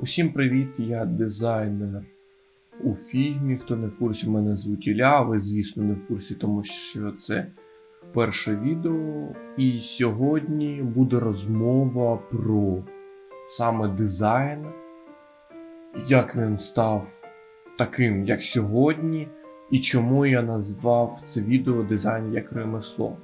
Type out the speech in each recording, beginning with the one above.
Усім привіт, я дизайнер у фігмі. Хто не в курсі, мене звуть Ілля, ви, звісно, не в курсі, тому що це перше відео. І сьогодні буде розмова про саме дизайн, як він став таким, як сьогодні, і чому я назвав це відео дизайн як ремесло.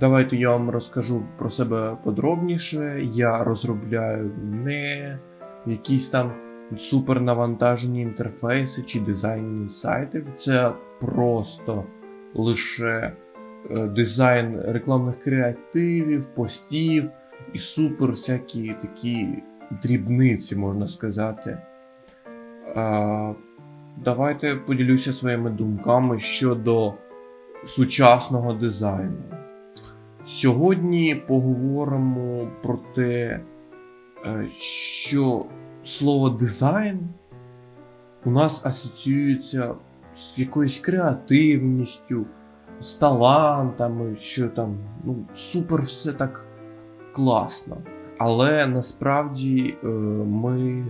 Давайте я вам розкажу про себе подробніше. Я розробляю не якісь там супернавантажені інтерфейси чи дизайнні сайти. Це просто лише е, дизайн рекламних креативів, постів і супер всякі такі дрібниці, можна сказати. Давайте поділюся своїми думками щодо сучасного дизайну. Сьогодні поговоримо про те, що слово дизайн у нас асоціюється з якоюсь креативністю, з талантами, що там ну, супер все так класно. Але насправді е, ми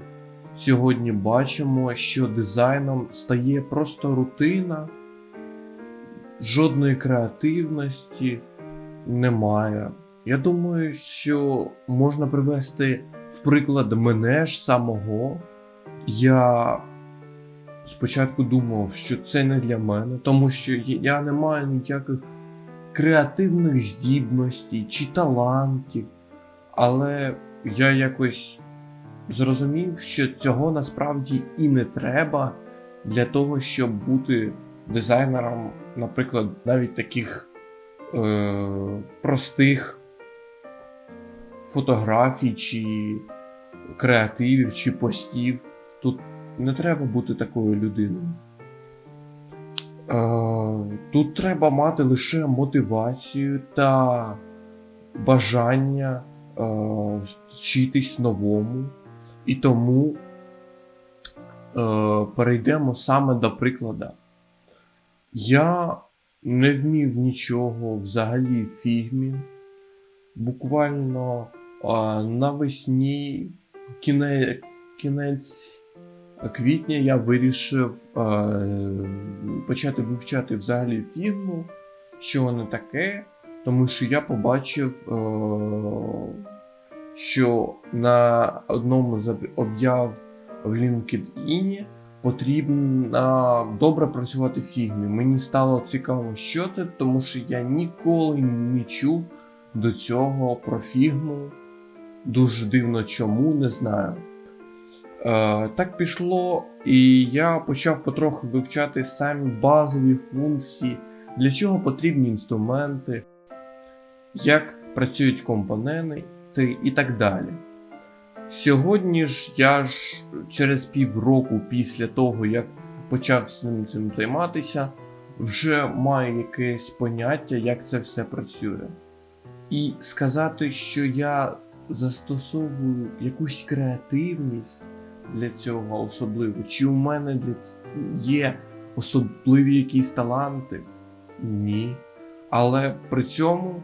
сьогодні бачимо, що дизайном стає просто рутина, жодної креативності немає. Я думаю, що можна привести в приклад мене ж самого. Я спочатку думав, що це не для мене, тому що я не маю ніяких креативних здібностей чи талантів. Але я якось зрозумів, що цього насправді і не треба для того, щоб бути дизайнером, наприклад, навіть таких е, простих фотографій, чи креативів, чи постів. Тут не треба бути такою людиною. Е, тут треба мати лише мотивацію та бажання е, вчитись новому. І тому е, перейдемо саме до прикладу. Я не вмів нічого взагалі в фігмі. Буквально навесні, кіне, кінець квітня, я вирішив почати вивчати взагалі фігму, що воно таке, тому що я побачив, що на одному з об'яв в LinkedIn потрібно добре працювати в фігмі. Мені стало цікаво, що це, тому що я ніколи не чув до цього про фігму. Дуже дивно чому, не знаю. Е, Так пішло, і я почав потроху вивчати самі базові функції, для чого потрібні інструменти, як працюють компоненти і так далі. Сьогодні ж я ж через півроку після того, як почав цим, цим займатися, вже маю якесь поняття, як це все працює. І сказати, що я застосовую якусь креативність для цього особливо, чи у мене для... є особливі якісь таланти? Ні. Але при цьому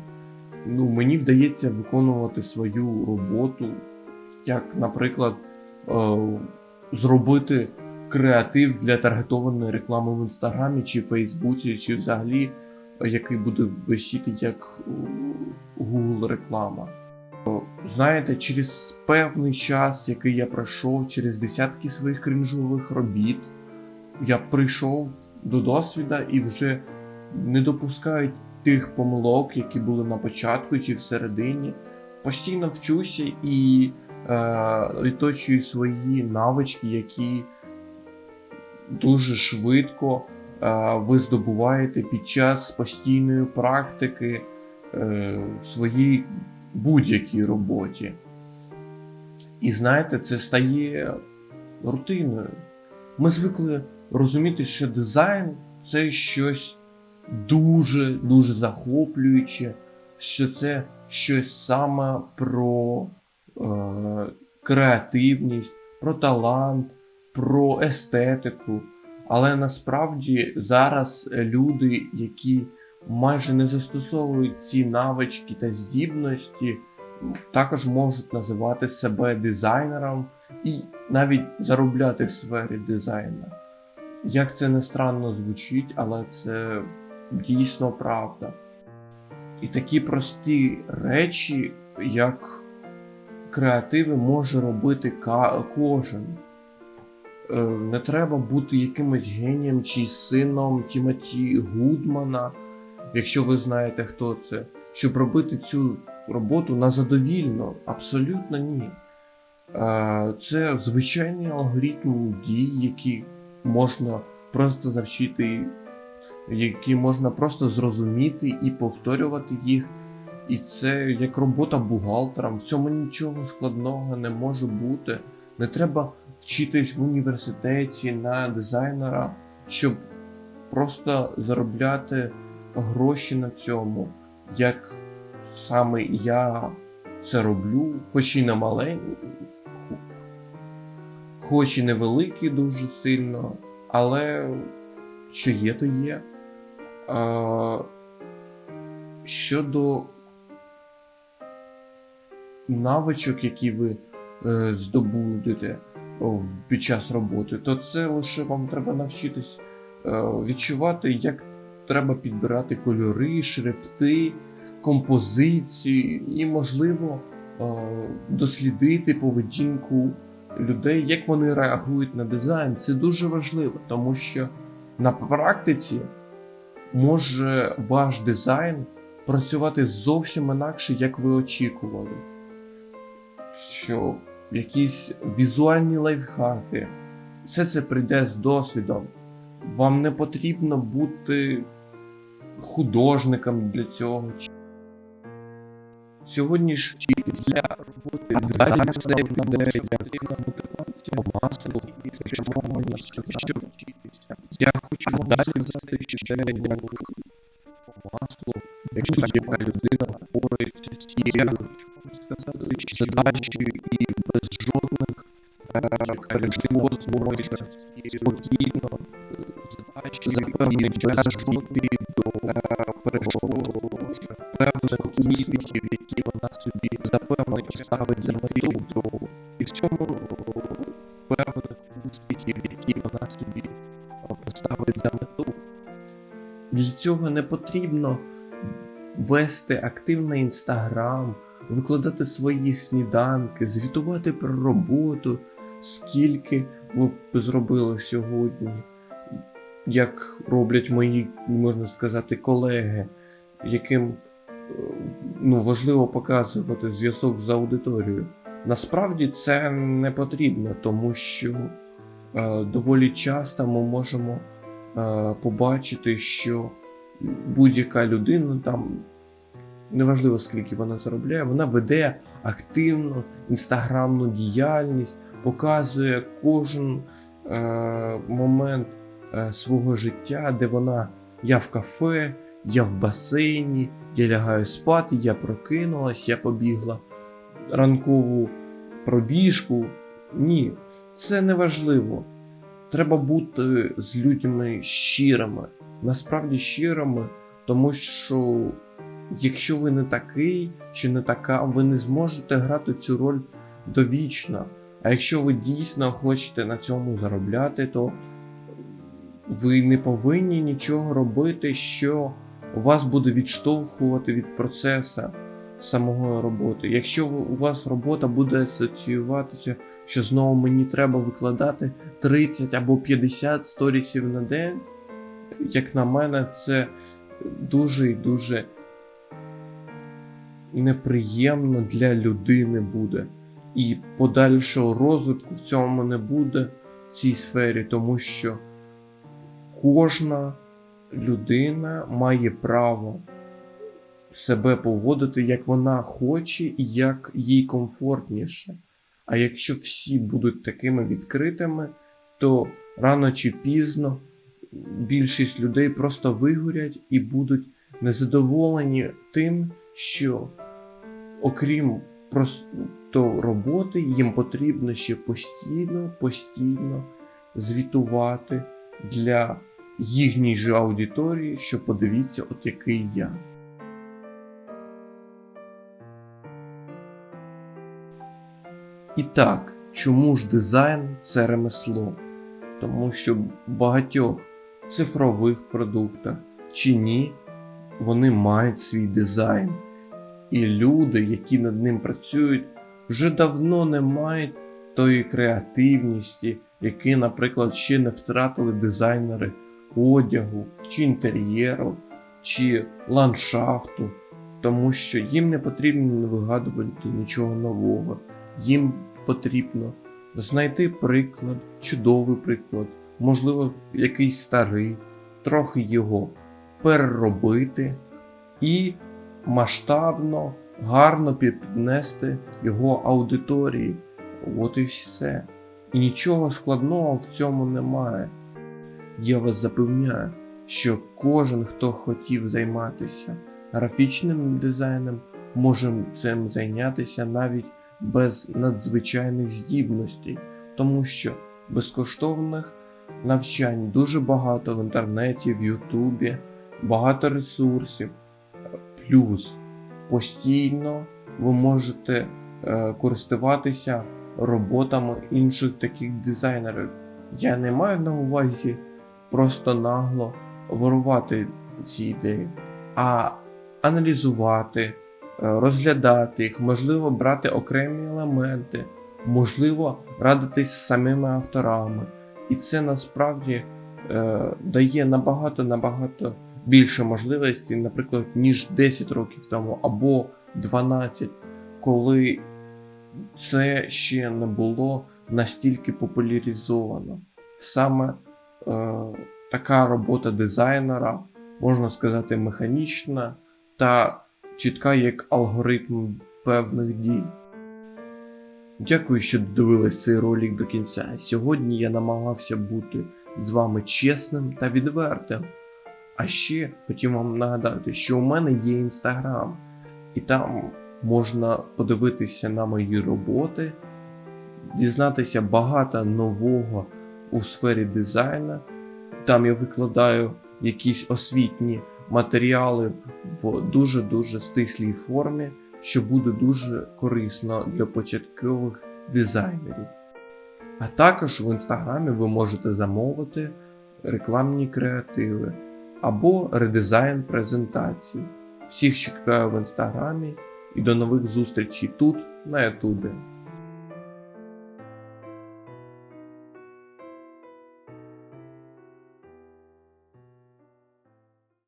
ну, мені вдається виконувати свою роботу як, наприклад, е, зробити креатив для таргетованої реклами в інстаграмі чи Фейсбуці, чи взагалі е, який буде висіти як Google реклама. Знаєте, через певний час, який я пройшов, через десятки своїх крінжових робіт, я прийшов до досвіда і вже не допускають тих помилок, які були на початку чи всередині. Постійно вчуся і е, відточую свої навички, які дуже швидко е, ви здобуваєте під час постійної практики е, своїй будь-якій роботі. І знаєте, це стає рутиною. Ми звикли розуміти, що дизайн це щось дуже-дуже захоплююче, що це щось саме про е, креативність, про талант, про естетику. Але насправді зараз люди, які майже не застосовують ці навички та здібності, також можуть називати себе дизайнером і навіть заробляти в сфері дизайну. Як це не странно звучить, але це дійсно правда. І такі прості речі, як креативи, може робити кожен. Е, Не треба бути якимось генієм чи сином Тімоті Гудмана, якщо ви знаєте, хто це, щоб робити цю роботу на задовільно. Абсолютно ні. Це звичайний алгоритм дій, які можна просто завчити, які можна просто зрозуміти і повторювати їх. І це як робота бухгалтером. В цьому нічого складного не може бути. Не треба вчитись в університеті на дизайнера, щоб просто заробляти гроші на цьому, як саме я це роблю, хоч і не маленький, хоч і невеликий дуже сильно, але що є, то є. А, щодо навичок, які ви е, здобудете під час роботи, то це лише вам треба навчитись е, відчувати, як треба підбирати кольори, шрифти, композиції і, можливо, е, дослідити поведінку людей, як вони реагують на дизайн. Це дуже важливо, тому що на практиці може ваш дизайн працювати зовсім інакше, як ви очікували. Що якісь візуальні лайфхаки, все це прийде з досвідом. Вам не потрібно бути художником для цього. Сьогодні ж для роботи людей потрібна мотивація, чому мені що вчитися. Я хочу далі що я як масло, якщо яка людина впорається з цією сказати, задачею і без жодних перешкод зможе спокійно задачею і без жодних певних які вона собі запевнено ставить за мету, і в цьому певних успіхів, які вона собі поставить за мету. Для цього не потрібно вести активний інстаграм, викладати свої сніданки, звітувати про роботу, скільки ви зробили сьогодні, як роблять мої, можна сказати, колеги, яким ну, важливо показувати зв'язок з аудиторією. Насправді це не потрібно, тому що е, доволі часто ми можемо е, побачити, що будь-яка людина там, неважливо скільки вона заробляє, вона веде активну інстаграмну діяльність, показує кожен е, момент е, свого життя, де вона я в кафе, я в басейні, я лягаю спати, я прокинулась, я побігла ранкову пробіжку. Ні, це не важливо. Треба бути з людьми щирими, насправді щирими, тому що якщо ви не такий чи не така, ви не зможете грати цю роль довічно. А якщо ви дійсно хочете на цьому заробляти, то ви не повинні нічого робити, що вас буде відштовхувати від процесу самого роботи. Якщо у вас робота буде асоціюватися, що знову мені треба викладати 30 або 50 сторісів на день, як на мене, це дуже і дуже неприємно для людини буде. І подальшого розвитку в цьому не буде в цій сфері, тому що кожна людина має право себе поводити, як вона хоче і як їй комфортніше. А якщо всі будуть такими відкритими, то рано чи пізно більшість людей просто вигорять і будуть незадоволені тим, що окрім просто роботи, їм потрібно ще постійно, постійно звітувати для їхній же аудиторії, що подивіться, от який я. І так, Чому ж дизайн це ремесло? Тому що в багатьох цифрових продуктах чи ні, вони мають свій дизайн. І люди, які над ним працюють, вже давно не мають тої креативності, які, наприклад, ще не втратили дизайнери одягу, чи інтер'єру, чи ландшафту, тому що їм не потрібно вигадувати нічого нового. Їм потрібно знайти приклад, чудовий приклад, можливо, якийсь старий, трохи його переробити і масштабно, гарно піднести його аудиторії. От і все. І нічого складного в цьому немає. Я вас запевняю, що кожен, хто хотів займатися графічним дизайном, може цим зайнятися навіть без надзвичайних здібностей, тому що безкоштовних навчань дуже багато в інтернеті, в Ютубі, багато ресурсів. Плюс постійно ви можете е, користуватися роботами інших таких дизайнерів. Я не маю на увазі просто нагло ворувати ці ідеї, а аналізувати, е, розглядати їх, можливо, брати окремі елементи, можливо, радитись з самими авторами. І це насправді е, дає набагато набагато більше можливостей, наприклад, ніж 10 років тому або 12, коли це ще не було настільки популяризовано. Саме така робота дизайнера, можна сказати, механічна та чітка як алгоритм певних дій. Дякую, що додивились цей ролик до кінця. Сьогодні я намагався бути з вами чесним та відвертим. А ще хотів вам нагадати, що у мене є інстаграм, і там можна подивитися на мої роботи, дізнатися багато нового у сфері дизайну. Там я викладаю якісь освітні матеріали в дуже-дуже стислій формі, що буде дуже корисно для початкових дизайнерів. А також в інстаграмі ви можете замовити рекламні креативи або редизайн презентацій. Всіх чекаю в інстаграмі і до нових зустрічей тут, на Ютубі.